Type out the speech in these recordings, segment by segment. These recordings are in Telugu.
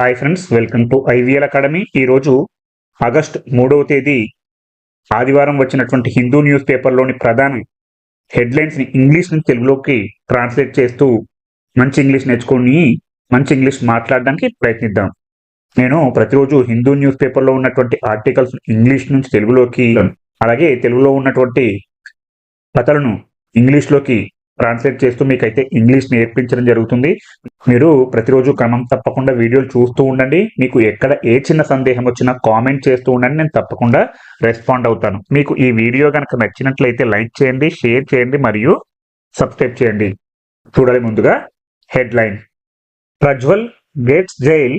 Hi friends welcome to IVL academy ఈరోజు ఆగస్ట్ మూడవ తేదీ ఆదివారం వచ్చినటువంటి హిందూ న్యూస్ పేపర్లోని ప్రధాన హెడ్లైన్స్ని ఇంగ్లీష్ నుంచి తెలుగులోకి ట్రాన్స్లేట్ చేస్తూ మంచి ఇంగ్లీష్ నేర్చుకొని మంచి ఇంగ్లీష్ మాట్లాడడానికి ప్రయత్నిద్దాం. నేను ప్రతిరోజు హిందూ న్యూస్ పేపర్లో ఉన్నటువంటి ఆర్టికల్స్ ఇంగ్లీష్ నుంచి తెలుగులోకి అలాగే తెలుగులో ఉన్నటువంటి కథలను ఇంగ్లీష్లోకి ట్రాన్స్లేట్ చేస్తూ మీకైతే ఇంగ్లీష్ నేర్పించడం జరుగుతుంది. మీరు ప్రతిరోజు క్రమం తప్పకుండా వీడియోలు చూస్తూ ఉండండి. మీకు ఎక్కడ ఏ చిన్న సందేహం వచ్చినా కామెంట్ చేస్తూ ఉండండి. నేను తప్పకుండా రెస్పాండ్ అవుతాను. మీకు ఈ వీడియో కనుక నచ్చినట్లయితే లైక్ చేయండి షేర్ చేయండి మరియు సబ్స్క్రైబ్ చేయండి. చూడాలి ముందుగా headline. Prajwal gets jail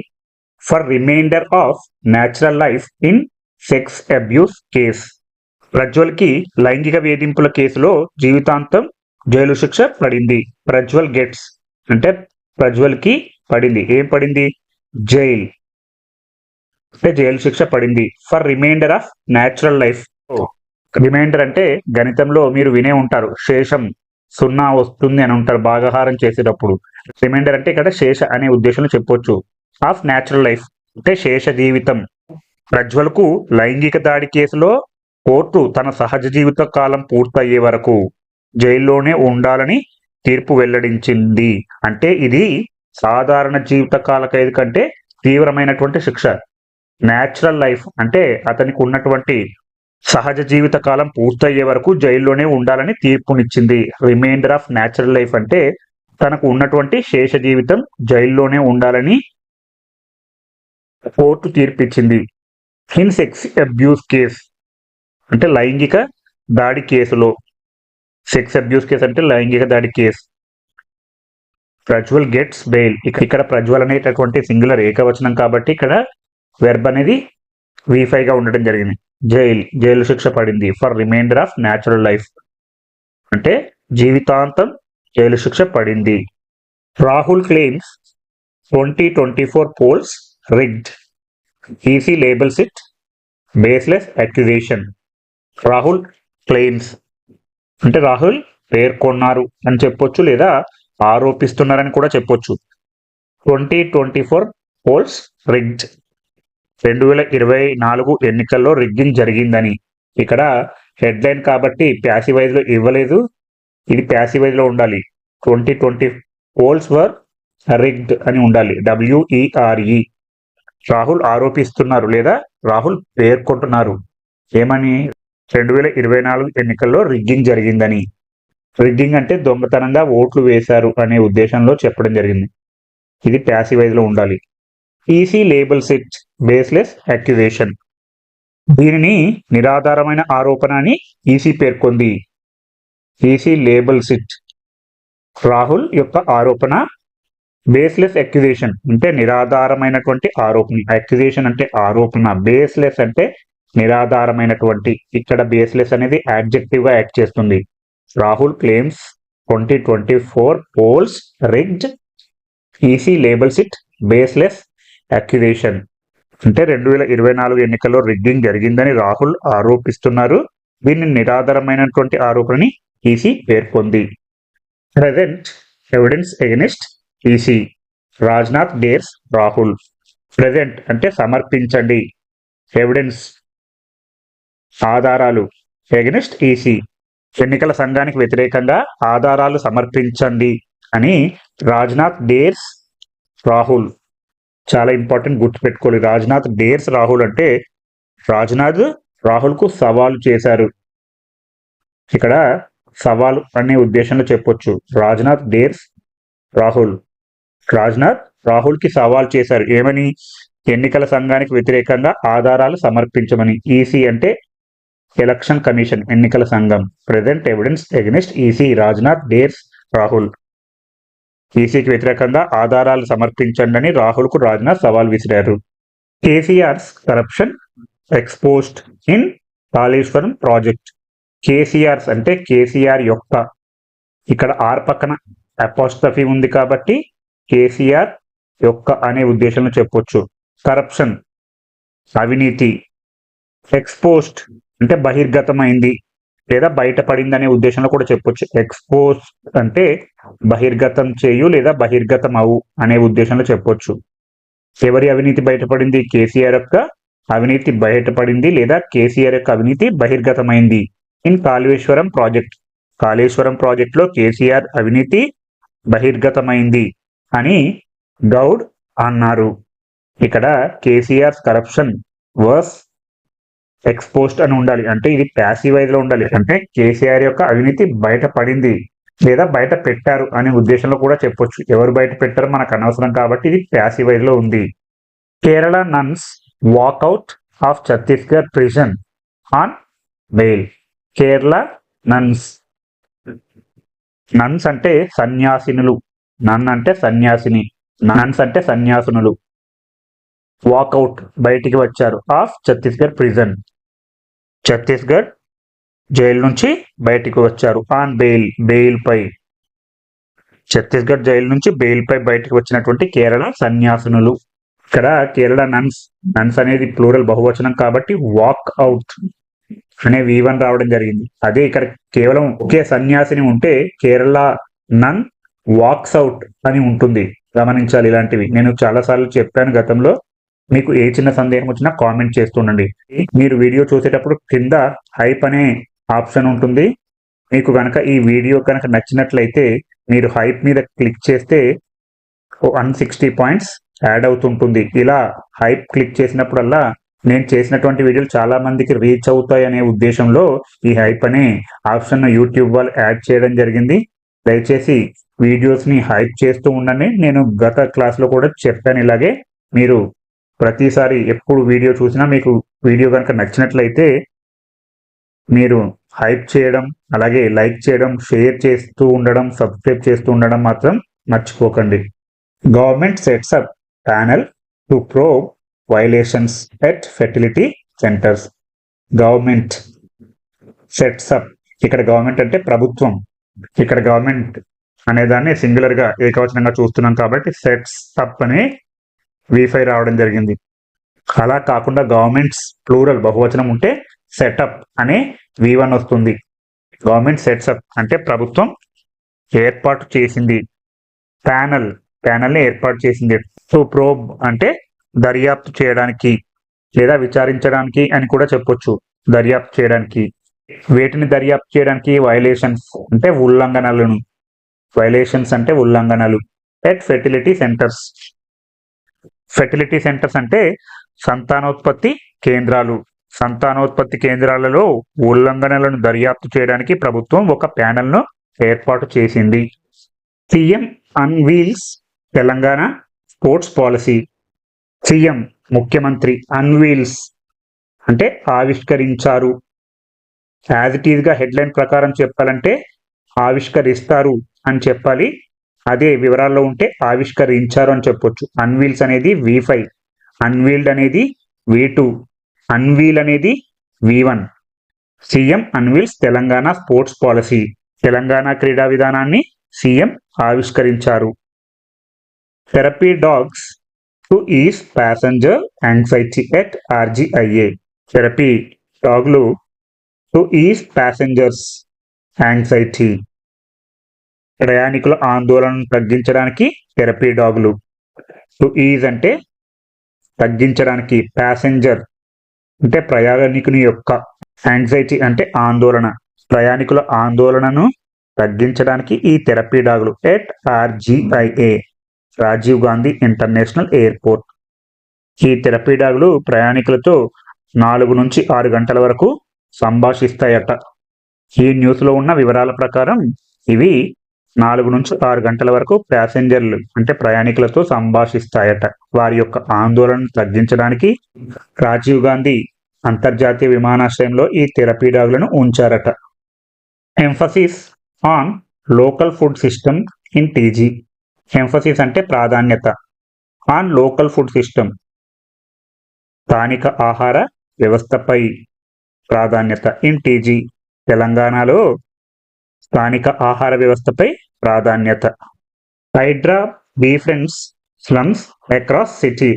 for remainder of natural life in sex abuse case. ప్రజ్వల్కి లైంగిక వేధింపుల కేసులో జీవితాంతం జైలు శిక్ష పడింది. ప్రజ్వల్ గెట్స్ అంటే ప్రజ్వల్కి పడింది. ఏం పడింది? జైల్. అంటే జైలు శిక్ష పడింది. For remainder of natural life. Remainder అంటే గణితంలో మీరు వినే ఉంటారు. శేషం సున్నా వస్తుంది అని ఉంటారు. భాగహారం చేసేటప్పుడు. రిమైండర్ అంటే ఇక్కడ శేష అనే ఉద్దేశంలో చెప్పొచ్చు. Of natural life. అంటే శేష జీవితం. ప్రజ్వల్కు లైంగిక దాడి కేసులో కోర్టు తన సహజ జీవిత కాలం పూర్తయ్యే వరకు జైల్లోనే ఉండాలని తీర్పు వెల్లడించింది. అంటే ఇది సాధారణ జీవిత కాల ఖైదు కంటే తీవ్రమైనటువంటి శిక్ష. న్యాచురల్ లైఫ్ అంటే అతనికి ఉన్నటువంటి సహజ జీవిత కాలం పూర్తయ్యే వరకు జైల్లోనే ఉండాలని తీర్పునిచ్చింది. రిమైండర్ ఆఫ్ న్యాచురల్ లైఫ్ అంటే తనకు ఉన్నటువంటి శేష జీవితం జైల్లోనే ఉండాలని కోర్టు తీర్పిచ్చింది. ఇన్ సెక్స్ అబ్యూస్ కేస్ అంటే లైంగిక దాడి కేసులో. సెక్స్ అబ్యూస్ కేసు అంటే లైంగిక దాడి కేసు ప్రజ్వల్ గెట్స్ బెయిల్ ఇక్కడ ప్రజ్వల్ అనేటటువంటి సింగులర్ ఏకవచనం కాబట్టి ఇక్కడ వెర్బ్ అనేది వీఫై గా ఉండడం జరిగింది. జైల్ జైలు శిక్ష పడింది. For reminder of natural life అంటే జీవితాంతం జైలు శిక్ష పడింది. Rahul claims twenty twenty four polls rigged EC labels it baseless accusation Rahul claims అంటే రాహుల్ పేర్కొన్నారు అని చెప్పొచ్చు లేదా ఆరోపిస్తున్నారని కూడా చెప్పొచ్చు. Twenty twenty four polls rigged. రెండు వేల ఇరవై నాలుగు ఎన్నికల్లో రిగ్గింగ్ జరిగిందని. ఇక్కడ హెడ్లైన్ కాబట్టి ప్యాసివైజ్లో ఇవ్వలేదు. ఇది ప్యాసివైజ్లో ఉండాలి. Twenty twenty polls were rigged అని ఉండాలి. డబ్ల్యూఈఆర్ఈ రాహుల్ ఆరోపిస్తున్నారు లేదా రాహుల్ పేర్కొంటున్నారు. ఏమని? రెండు వేల ఇరవై నాలుగు ఎన్నికల్లో రిగ్గింగ్ జరిగిందని. రిగ్గింగ్ అంటే దొంగతనంగా ఓట్లు వేశారు అనే ఉద్దేశంలో చెప్పడం జరిగింది. ఇది ప్యాసివైజ్లో ఉండాలి. EC label sit baseless accusation దీనిని నిరాధారమైన ఆరోపణ అని ఈసీ పేర్కొంది. EC label SIT. రాహుల్ యొక్క ఆరోపణ బేస్లెస్ అక్యుజేషన్ అంటే నిరాధారమైనటువంటి ఆరోపణ. అక్యుజేషన్ అంటే ఆరోపణ. బేస్లెస్ అంటే నిరాధారమైనటువంటి ఇక్కడ బేస్లెస్ అనేది యాడ్జెక్టివ్గా యాక్ట్ చేస్తుంది. Rahul claims twenty twenty four polls rigged EC labels it baseless accusation అంటే రెండు వేల ఇరవై నాలుగు ఎన్నికల్లో రిగ్గింగ్ జరిగిందని రాహుల్ ఆరోపిస్తున్నారు. దీన్ని నిరాధారమైనటువంటి ఆరోపణని ఈసీ పేర్కొంది. Present evidence against EC Rajnath dares Rahul. Present అంటే సమర్పించండి. ఎవిడెన్స్ ఆధారాలు. ఎగనిస్ట్ ఈసీ ఎన్నికల సంఘానికి వ్యతిరేకంగా ఆధారాలు సమర్పించండి అని రాజ్నాథ్ డేర్స్ రాహుల్. చాలా ఇంపార్టెంట్ గుర్తుపెట్టుకోవాలి రాజ్నాథ్ డేర్స్ రాహుల్ అంటే రాజ్నాథ్ రాహుల్కు సవాలు చేశారు. ఇక్కడ సవాలు అనే ఉద్దేశంలో చెప్పొచ్చు. రాజ్నాథ్ డేర్స్ రాహుల్. రాజ్నాథ్ రాహుల్కి సవాల్ చేశారు. ఏమని? ఎన్నికల సంఘానికి వ్యతిరేకంగా ఆధారాలు సమర్పించమని. ఈసీ అంటే ఎలక్షన్ కమిషన్ ఎన్నికల సంఘం present evidence against EC Rajnath dares Rahul ఈసీకి వ్యతిరేకంగా ఆధారాలు సమర్పించండి అని రాజ్నాథ్ సవాల్ విసిరారు. KCR's corruption exposed in Kaleshwaram project KCR's అంటే కేసీఆర్ యొక్క ఇక్కడ ఆర్ పక్కన అపోస్టఫీ ఉంది కాబట్టి కేసీఆర్ యొక్క అనే ఉద్దేశంలో చెప్పొచ్చు. కరప్షన్ అవినీతి ఎక్స్పోజ్డ్ అంటే బహిర్గతమైంది లేదా బయటపడింది అనే ఉద్దేశంలో కూడా చెప్పొచ్చు. ఎక్స్పోజ్ అంటే బహిర్గతం చేయు లేదా బహిర్గతం అవు అనే ఉద్దేశంలో చెప్పొచ్చు. ఎవరి అవినీతి బయటపడింది? కేసీఆర్ యొక్క అవినీతి బయటపడింది లేదా కేసీఆర్ యొక్క అవినీతి బహిర్గతమైంది? In Kaleshwaram project. కాళేశ్వరం ప్రాజెక్ట్లో కేసీఆర్ అవినీతి బహిర్గతమైంది అని గౌడ్ అన్నారు. ఇక్కడ కేసీఆర్ కరప్షన్ వర్స్ ఎక్స్పోస్ట్ అని ఉండాలి. అంటే ఇది ప్యాసివ్లో ఉండాలి. అంటే కేసీఆర్ యొక్క అవినీతి బయటపడింది లేదా బయట పెట్టారు అనే ఉద్దేశంలో కూడా చెప్పొచ్చు. ఎవరు బయట పెట్టారో మనకు అనవసరం కాబట్టి ఇది ప్యాసివ్లో ఉంది. Kerala nuns walkout of Chhattisgarh prison on bail Kerala nuns nuns అంటే సన్యాసినులు. నన్ అంటే సన్యాసిని. నన్స్ అంటే సన్యాసునులు. వాకౌట్ బయటికి వచ్చారు. Of Chhattisgarh prison Chhattisgarh jail నుంచి బయటికి వచ్చారు. ఆన్ బెయిల్ బెయిల్ పై. ఛత్తీస్గఢ్ జైలు నుంచి బెయిల్ పై వచ్చినటువంటి కేరళ సన్యాసునులు. ఇక్కడ కేరళ నన్స్ నన్స్ అనేది ప్లూరల్ బహువచనం కాబట్టి వాక్ అవుట్ అనే వి వన్ రావడం జరిగింది. అదే ఇక్కడ కేవలం ఒకే సన్యాసిని ఉంటే కేరళ నన్ వాక్స్ అవుట్ అని ఉంటుంది. గమనించాలి ఇలాంటివి. నేను చాలా సార్లు చెప్పాను గతంలో. మీకు ఏ చిన్న సందేహం వచ్చినా కామెంట్ చేస్తుండండి మీరు వీడియో చూసేటప్పుడు కింద హైప్ అనే ఆప్షన్ ఉంటుంది. మీకు కనుక ఈ వీడియో కనుక నచ్చినట్లయితే మీరు హైప్ మీద క్లిక్ చేస్తే వన్ సిక్స్టీ పాయింట్స్ యాడ్ అవుతుంటుంది. ఇలా హైప్ క్లిక్ చేసినప్పుడల్లా నేను చేసినటువంటి వీడియోలు చాలా మందికి రీచ్ అవుతాయి అనే ఉద్దేశంలో ఈ హైప్ అనే ఆప్షన్ యూట్యూబ్ వాళ్ళు యాడ్ చేయడం జరిగింది. దయచేసి వీడియోస్ని హైప్ చేస్తూ ఉండండి. నేను గత క్లాస్లో కూడా చెప్పాను ఇలాగే. మీరు ప్రతిసారి ఎప్పుడు వీడియో చూసినా మీకు వీడియో కనుక నచ్చినట్లయితే మీరు హైప్ చేయడం అలాగే లైక్ చేయడం షేర్ చేస్తూ ఉండడం సబ్స్క్రైబ్ చేస్తూ ఉండడం మాత్రం మర్చిపోకండి. Government sets up panel to pro violations at fertility centres government sets up ఇక్కడ గవర్నమెంట్ అంటే ప్రభుత్వం. ఇక్కడ గవర్నమెంట్ అనే దాన్ని ఏకవచనంగా చూస్తున్నాం కాబట్టి సెట్స్ అప్ అనే వీఫై రావడం జరిగింది. అలా కాకుండా గవర్నమెంట్స్ ప్లూరల్ బహువచనం ఉంటే సెటప్ అనే వి వన్ వస్తుంది. గవర్నమెంట్ సెట్సప్ అంటే ప్రభుత్వం ఏర్పాటు చేసింది. ప్యానల్ ప్యానల్ని ఏర్పాటు చేసింది. సో ప్రోబ్ అంటే దర్యాప్తు చేయడానికి లేదా విచారించడానికి అని కూడా చెప్పొచ్చు. దర్యాప్తు చేయడానికి. వేటిని దర్యాప్తు చేయడానికి? వైలేషన్స్ అంటే ఉల్లంఘనలను. వైలేషన్స్ అంటే ఉల్లంఘనలు. At fertility centres fertility centres అంటే సంతానోత్పత్తి కేంద్రాలు. సంతానోత్పత్తి కేంద్రాలలో ఉల్లంఘనలను దర్యాప్తు చేయడానికి ప్రభుత్వం ఒక ప్యానల్ను ఏర్పాటు చేసింది. CM unveils Telangana sports policy. CM ముఖ్యమంత్రి అన్వీల్స్ అంటే ఆవిష్కరించారు. యాజ్ ఇట్ ఈజ్గా హెడ్లైన్ ప్రకారం చెప్పాలంటే ఆవిష్కరిస్తారు అని చెప్పాలి. అదే వివరాల్లో ఉంటే ఆవిష్కరించారు అని చెప్పొచ్చు. అన్వీల్స్ అనేది వి ఫైవ్ అన్వీల్డ్ అనేది వి టూ అన్వీల్ అనేది V one CM unveils Telangana sports policy. Telangana క్రీడా విధానాన్ని సీఎం ఆవిష్కరించారు. Therapy dogs to ease passenger anxiety at RGIA therapy డాగ్లు to ease passengers anxiety ప్రయాణికుల ఆందోళనను తగ్గించడానికి థెరపీ డాగులు. టు ఈజ్ అంటే తగ్గించడానికి ప్యాసెంజర్ అంటే ప్రయాణికుని యొక్క యాంగ్జైటీ అంటే ఆందోళన. ప్రయాణికుల ఆందోళనను తగ్గించడానికి ఈ therapy డాగులు at RGIA Rajiv Gandhi international airport. ఈ థెరపీ డాగులు ప్రయాణికులతో నాలుగు నుంచి ఆరు గంటల వరకు సంభాషిస్తాయట. ఈ న్యూస్లో ఉన్న వివరాల ప్రకారం ఇవి నాలుగు నుంచి ఆరు గంటల వరకు ప్యాసింజర్లు అంటే ప్రయాణికులతో సంభాషిస్తాయట. వారి యొక్క ఆందోళనను తగ్గించడానికి రాజీవ్ గాంధీ అంతర్జాతీయ విమానాశ్రయంలో ఈ థెరపీ డాగులను ఉంచారట emphasis on local food system in TG emphasis అంటే ప్రాధాన్యత. ఆన్ లోకల్ ఫుడ్ సిస్టమ్ స్థానిక ఆహార వ్యవస్థపై ప్రాధాన్యత. ఇన్ టీజీ తెలంగాణలో స్థానిక ఆహార వ్యవస్థపై ప్రాధాన్యత. HYDRAA befriends slums across city.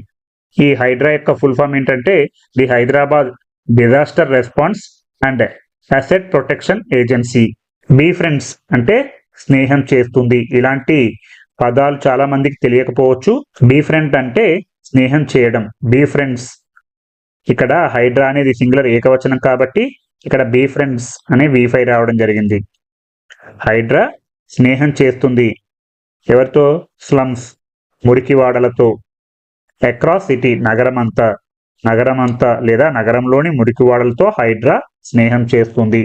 ఈ హైడ్రా యొక్క ఫుల్ ఫామ్ ఏంటంటే the Hyderabad disaster response and asset protection agency. Befriends అంటే స్నేహం చేస్తుంది. ఇలాంటి పదాలు చాలా మందికి తెలియకపోవచ్చు. బీ ఫ్రెండ్ అంటే స్నేహం చేయడం. Befriends. ఇక్కడ హైడ్రా అనేది సింగులర్ ఏకవచనం కాబట్టి ఇక్కడ బీ ఫ్రెండ్స్ అనే వీఫై రావడం జరిగింది. హైడ్రా స్నేహం చేస్తుంది. ఎవరితో? స్లమ్స్ మురికివాడలతో. అక్రాస్ సిటీ నగరమంతా నగరమంతా లేదా నగరంలోని మురికివాడలతో హైడ్రా స్నేహం చేస్తుంది.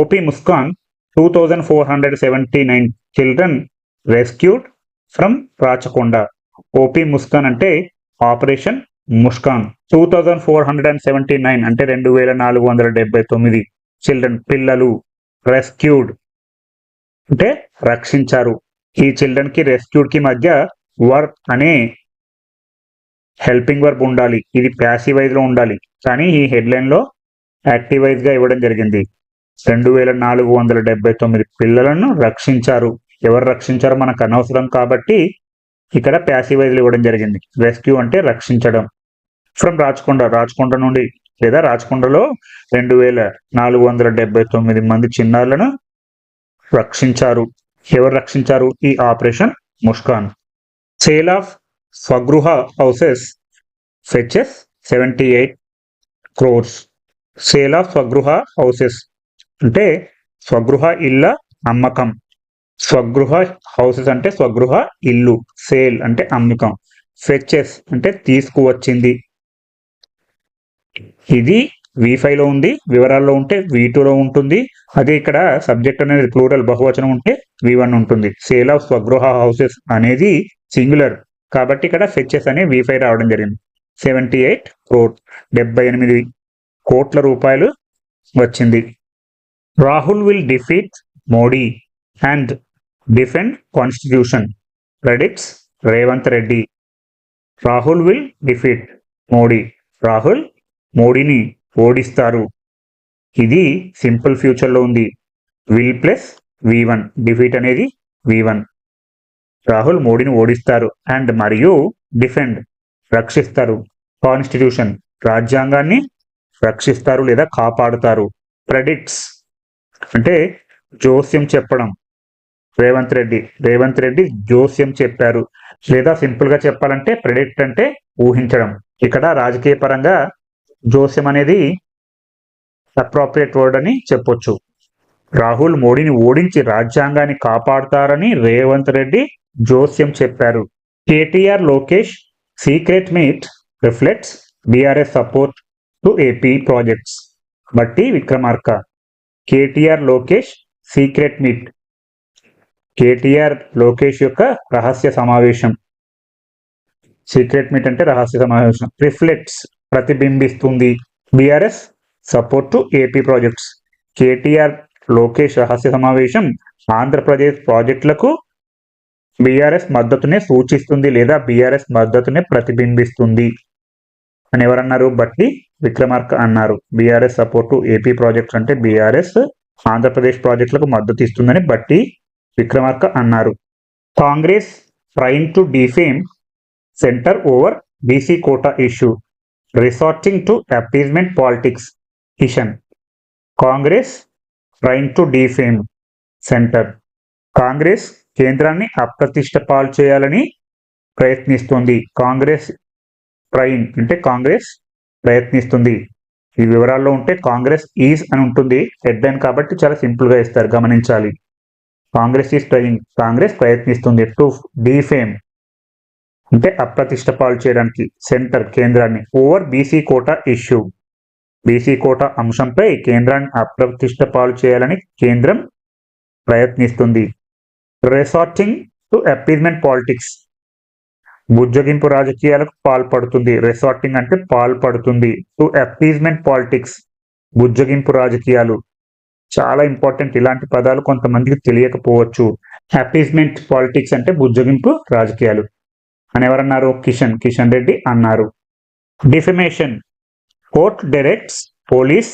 OP Muskaan two thousand four hundred seventy nine children rescued from Rachakonda. OP Muskaan అంటే operation Muskaan. Two thousand four hundred and seventy nine అంటే రెండు వేల నాలుగు వందల డెబ్బై తొమ్మిది చిల్డ్రన్ పిల్లలు రెస్క్యూడ్. అంటే రక్షించారు. ఈ చిల్డ్రన్కి రెస్క్యూడ్కి మధ్య వర్క్ అనే హెల్పింగ్ వర్బ్ ఉండాలి. ఇది ప్యాసివైజ్లో ఉండాలి. కానీ ఈ హెడ్లైన్లో గా ఇవ్వడం జరిగింది. రెండు వేల నాలుగు వందల డెబ్బై తొమ్మిది పిల్లలను రక్షించారు. ఎవరు రక్షించారో మనకు అనవసరం కాబట్టి ఇక్కడ ప్యాసివైజ్లు ఇవ్వడం జరిగింది. రెస్క్యూ అంటే రక్షించడం. ఫ్రమ్ రాచకొండ రాచకొండ నుండి లేదా రాచకొండలో రెండు వేల నాలుగు వందల డెబ్బై తొమ్మిది మంది చిన్నారులను రక్షించారు. ఎవరు రక్షించారు? ఈ operation Muskaan sale of Swagruha houses fetches seventy eight crores. Sale of Swagruha houses అంటే స్వగృహ ఇళ్ళ అమ్మకం. స్వగృహ హౌసెస్ అంటే స్వగృహ ఇల్లు సేల్ అంటే అమ్మకం. ఫెచెస్ అంటే తీసుకువచ్చింది. ఇది వి ఉంది వివరాల్లో ఉంటే వి టూలో ఉంటుంది. అదే ఇక్కడ సబ్జెక్ట్ అనేది ప్లూరల్ బహువచనం ఉంటే వి వన్ ఉంటుంది. సేల్ ఆఫ్ స్వగృహ హౌసెస్ అనేది సింగులర్ కాబట్టి ఇక్కడ ఫెచెస్ అనే వి ఫైవ్ రావడం జరిగింది. సెవెంటీ ఎయిట్ క్రోర్ డెబ్బై ఎనిమిది కోట్ల రూపాయలు వచ్చింది. Rahul will defeat Modi and defend constitution credits Revanth Reddy Rahul will defeat Modi. Rahul మోడీని ఓడిస్తారు. ఇది సింపుల్ ఫ్యూచర్లో ఉంది. Will plus V one. Defeat అనేది వి వన్. రాహుల్ మోడీని ఓడిస్తారు. అండ్ మరియు డిఫెండ్ రక్షిస్తారు. కాన్స్టిట్యూషన్ రాజ్యాంగాన్ని రక్షిస్తారు లేదా కాపాడుతారు. ప్రెడిక్ట్స్ అంటే జోస్యం చెప్పడం. రేవంత్ రెడ్డి రేవంత్ రెడ్డి జోస్యం చెప్పారు. లేదా సింపుల్గా చెప్పాలంటే ప్రెడిక్ట్ అంటే ఊహించడం. ఇక్కడ రాజకీయ పరంగా జోస్యం అనేది అప్రోప్రియేట్ వర్డ్ అని చెప్పొచ్చు. రాహుల్ మోడీని ఓడించి రాజ్యాంగాన్ని కాపాడుతారని రేవంత్ రెడ్డి జోస్యం చెప్పారు. KTR Lokesh secret meet reflects BRS support to AP projects. Bhatti Vikramarka. KTR Lokesh secret meet. KTR Lokesh యొక్క రహస్య సమావేశం. సీక్రెట్ మీట్ అంటే రహస్య సమావేశం. రిఫ్లెక్ట్స్. ప్రతిబింబిస్తుంది. BRS support to AP projects. KTR Lokesh రహస్య సమావేశం ఆంధ్రప్రదేశ్ ప్రాజెక్టులకు బీఆర్ఎస్ మద్దతునే సూచిస్తుంది లేదా బీఆర్ఎస్ మద్దతునే ప్రతిబింబిస్తుంది అని ఎవరన్నారు? బట్టి విక్రమార్క అన్నారు. BRS support to AP projects అంటే బీఆర్ఎస్ ఆంధ్రప్రదేశ్ ప్రాజెక్టులకు మద్దతు ఇస్తుందని బట్టి విక్రమార్క అన్నారు. Congress trying to defame centre over BC quota issue. Resorting to appeasement politics Kishan Congress trying to defame centre Congress కేంద్రాన్ని అప్రతిష్ట పాలు చేయాలని ప్రయత్నిస్తుంది కాంగ్రెస్ ట్రైన్ అంటే కాంగ్రెస్ ప్రయత్నిస్తుంది ఈ వివరాల్లో ఉంటే కాంగ్రెస్ ఈజ్ అని ఉంటుంది. హెడ్లైన్ కాబట్టి చాలా సింపుల్గా ఇస్తారు గమనించాలి. కాంగ్రెస్ ఈస్ ట్రైన్ కాంగ్రెస్ ప్రయత్నిస్తుంది టు డీఫేమ్ అంటే అప్రతిష్ట పాలు చేయడానికి సెంటర్ కేంద్రాన్ని over BC quota issue. BC quota అంశంపై కేంద్రాన్ని అప్రతిష్ట పాలు చేయాలని కేంద్రం ప్రయత్నిస్తుంది. రిసార్టింగ్ టు అపీజ్మెంట్ పాలిటిక్స్ బుజ్జగింపు రాజకీయాలకు పాల్పడుతుంది. రిసార్టింగ్ అంటే పాల్పడుతుంది. టు అపీజ్మెంట్ పాలిటిక్స్ బుజ్జగింపు రాజకీయాలు. చాలా ఇంపార్టెంట్ ఇలాంటి పదాలు కొంతమందికి తెలియకపోవచ్చు. అపీజ్మెంట్ పాలిటిక్స్ అంటే బుజ్జగింపు రాజకీయాలు. అని ఎవరన్నారు? కిషన్. కిషన్ రెడ్డి అన్నారు. Defamation court directs police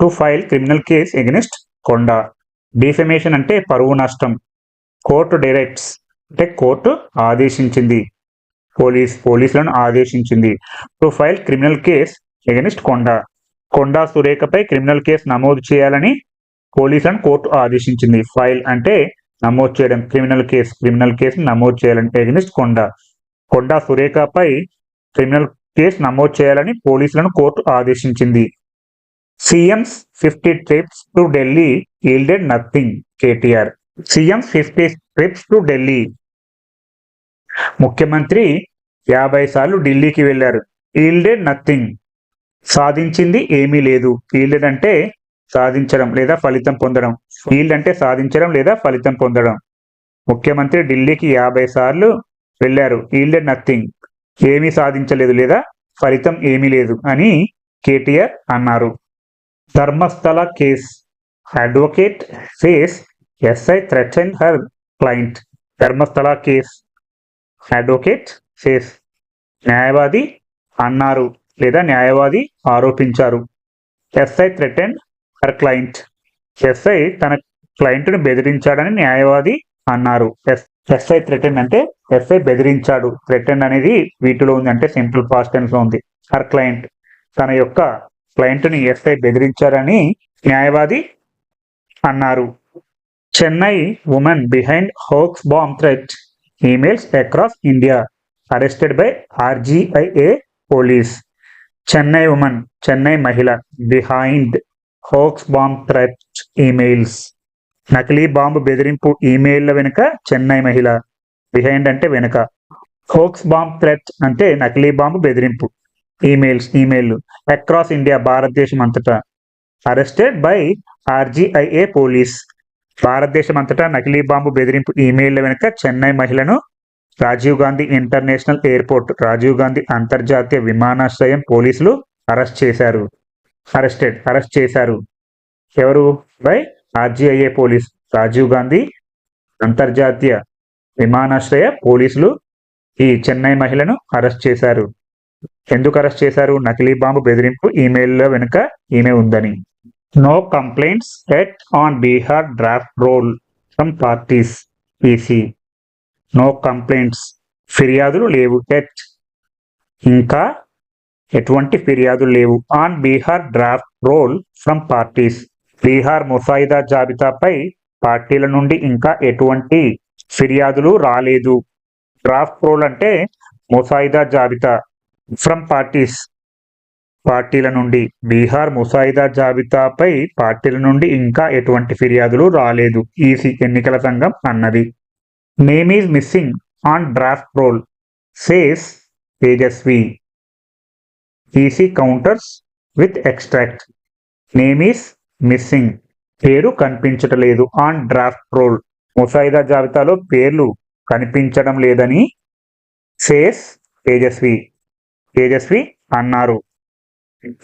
to file criminal case against Konda defamation అంటే పరువు నష్టం. కోర్టు డైరెక్ట్స్ అంటే కోర్టు ఆదేశించింది. పోలీస్ పోలీసులను ఆదేశించింది. To file criminal case against Konda Konda సురేఖపై criminal case నమోదు చేయాలని పోలీసులను కోర్టు ఆదేశించింది. ఫైల్ అంటే నమోదు చేయడం. క్రిమినల్ కేసు క్రిమినల్ కేసు నమోదు చేయాలని. Against Konda Konda సురేఖపై criminal case నమోదు చేయాలని పోలీసులను కోర్టు ఆదేశించింది. CM's fifty trips to Delhi yielded nothing KTR. CM's fifty trips to Delhi. ముఖ్యమంత్రి యాభై సార్లు ఢిల్లీకి వెళ్ళారు ఈల్డెడ్ నథింగ్ సాధించింది ఏమీ లేదు. ఈల్డెడ్ అంటే సాధించడం లేదా ఫలితం పొందడం. ఈల్డ్ అంటే సాధించడం లేదా ఫలితం పొందడం. ముఖ్యమంత్రి ఢిల్లీకి యాభై సార్లు వెళ్ళారు. Yielded nothing. ఏమీ సాధించలేదు లేదా? ఫలితం ఏమీ లేదు అని కేటీఆర్ అన్నారు. Dharmasthala case. Advocate face SI threaten her client. Dharmasthala case. Advocate face. న్యాయవాది అన్నారు లేదా న్యాయవాది ఆరోపించారు. SI threaten her client. SI తన క్లయింట్ను బెదిరించాడని న్యాయవాది అన్నారు. ఎస్ ఎస్ఐ థ్రెటన్ అంటే ఎస్ఐ బెదిరించాడు. థ్రెటన్ అనేది వీటిలో ఉంది అంటే సింపుల్ పాస్ట్ టెన్స్లో ఉంది. హర్ క్లయింట్ తన యొక్క క్లయింట్ని ఎస్ఐ బెదిరించారని న్యాయవాది అన్నారు. Chennai woman behind hoax bomb threat emails across India arrested by RGIA police Chennai woman Chennai మహిళ behind hoax bomb threat emails నకిలీ బాంబు బెదిరింపు ఈమెయిల్ల వెనుక చెన్నై మహిళ. బిహైండ్ అంటే వెనుక. హోక్స్ బాంబ్ థ్రెట్ అంటే నకిలీ బాంబు బెదిరింపు. ఈమెయిల్స్ ఈమెయిల్ అక్రాస్ ఇండియా భారతదేశం అంతటా. Arrested by RGIA police. భారతదేశం అంతటా నకిలీ బాంబు బెదిరింపు ఈమెయిల్ల వెనుక చెన్నై మహిళను రాజీవ్ గాంధీ ఇంటర్నేషనల్ ఎయిర్పోర్ట్ రాజీవ్ గాంధీ అంతర్జాతీయ విమానాశ్రయం పోలీసులు అరెస్ట్ చేశారు. అరెస్టెడ్ అరెస్ట్ చేశారు. ఎవరు? By RGIA police Rajiv Gandhi అంతర్జాతీయ విమానాశ్రయ పోలీసులు ఈ చెన్నై మహిళను అరెస్ట్ చేశారు. ఎందుకు అరెస్ట్ చేశారు? నకిలీ బాంబు బెదిరింపు ఈమెయిల్లో వెనుక ఈమె ఉందని. No complaints yet on Bihar draft roll from parties EC no complaints ఫిర్యాదులు లేవు ఎట్ ఇంకా ఎటువంటి ఫిర్యాదులు లేవు. On Bihar draft roll from parties. Bihar ముసాయిదా జాబితాపై పార్టీల నుండి ఇంకా ఎటువంటి ఫిర్యాదులు రాలేదు. డ్రాఫ్ట్ రోల్ అంటే ముసాయిదా జాబితా ఫ్రమ్ పార్టీస్. పార్టీల నుండి బీహార్ ముసాయిదా జాబితాపై పార్టీల నుండి ఇంకా ఎటువంటి ఫిర్యాదులు రాలేదు. ఈసీ ఎన్నికల సంఘం అన్నది. Name is missing on draft roll says Tejashwi. EC counters with extract. Name is missing. పేరు కనిపించటలేదు. On draft role. ముసాయిదా జాబితాలో పేర్లు కనిపించడం లేదని సేస్ తేజస్వి. తేజస్వి అన్నారు.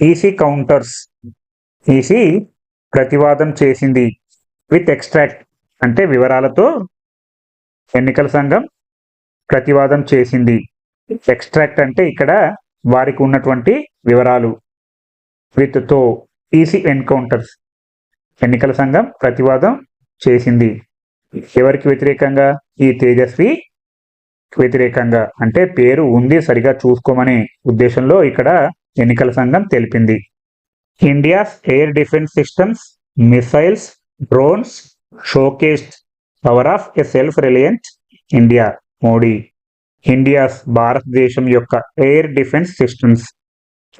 EC counters. ఈసీ ప్రతివాదం చేసింది. With extract. అంటే వివరాలతో ఎన్నికల సంఘం ప్రతివాదం చేసింది. ఎక్స్ట్రాక్ట్ అంటే ఇక్కడ వారికి ఉన్నటువంటి వివరాలు. విత్తో. EC encounters. ఎన్నికల సంఘం ప్రతివాదం చేసింది. ఎవరికి వ్యతిరేకంగా? ఈ తేజస్వి వ్యతిరేకంగా. అంటే పేరు ఉంది సరిగా చూసుకోమనే ఉద్దేశంలో ఇక్కడ ఎన్నికల సంఘం తెలిపింది. India's air defence systems missiles drones showcase power of a self reliance India Modi. India's భారతదేశం యొక్క ఎయిర్ డిఫెన్స్ సిస్టమ్స్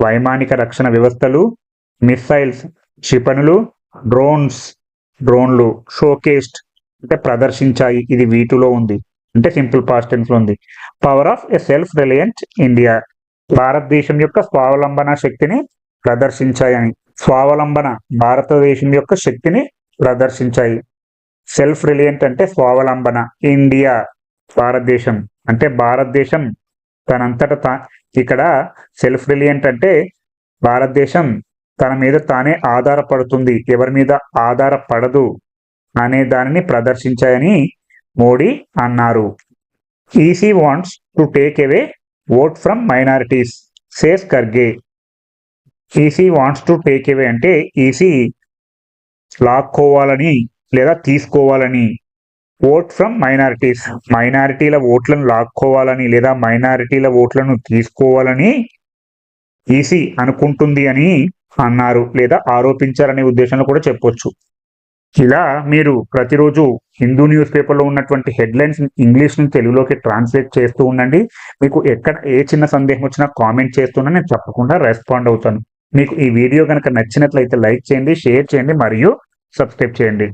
వైమానిక రక్షణ వ్యవస్థలు మిసైల్స్ క్షిపణులు డ్రోన్స్ డ్రోన్లు షోకేస్ట్ అంటే ప్రదర్శించాయి. ఇది వీటిలో ఉంది. అంటే సింపుల్ పాస్టెన్స్లో ఉంది. Power of a self reliant India భారతదేశం యొక్క స్వావలంబన శక్తిని ప్రదర్శించాయని స్వావలంబన భారతదేశం యొక్క శక్తిని ప్రదర్శించాయి. సెల్ఫ్ రిలయంట్ అంటే స్వావలంబన. ఇండియా భారతదేశం. అంటే భారతదేశం తనంతట తా ఇక్కడ సెల్ఫ్ రిలియంట్ అంటే భారతదేశం తన మీద తానే ఆధారపడుతుంది. ఎవరి మీద ఆధారపడదు అనే దానిని ప్రదర్శించాయని మోడీ అన్నారు. EC wants to take away vote from minorities says Kharge. EC wants to take away అంటే ఈసీ లాక్కోవాలని లేదా తీసుకోవాలని. ఓట్ ఫ్రమ్ మైనారిటీస్ మైనారిటీల ఓట్లను లాక్కోవాలని లేదా మైనారిటీల ఓట్లను తీసుకోవాలని ఈసీ అనుకుంటుంది అని అన్నారు లేదా ఆరోపించారనే ఉద్దేశంలో కూడా చెప్పొచ్చు. ఇలా మీరు ప్రతిరోజు హిందూ న్యూస్ పేపర్లో ఉన్నటువంటి హెడ్లైన్స్ ఇంగ్లీష్ నుంచి తెలుగులోకి ట్రాన్స్లేట్ చేస్తూ ఉండండి. మీకు ఎక్కడ ఏ చిన్న సందేహం వచ్చినా కామెంట్ చేస్తున్నా నేను తప్పకుండా రెస్పాండ్ అవుతాను. మీకు ఈ వీడియో కనుక నచ్చినట్లయితే లైక్ చేయండి షేర్ చేయండి మరియు సబ్స్క్రైబ్ చేయండి.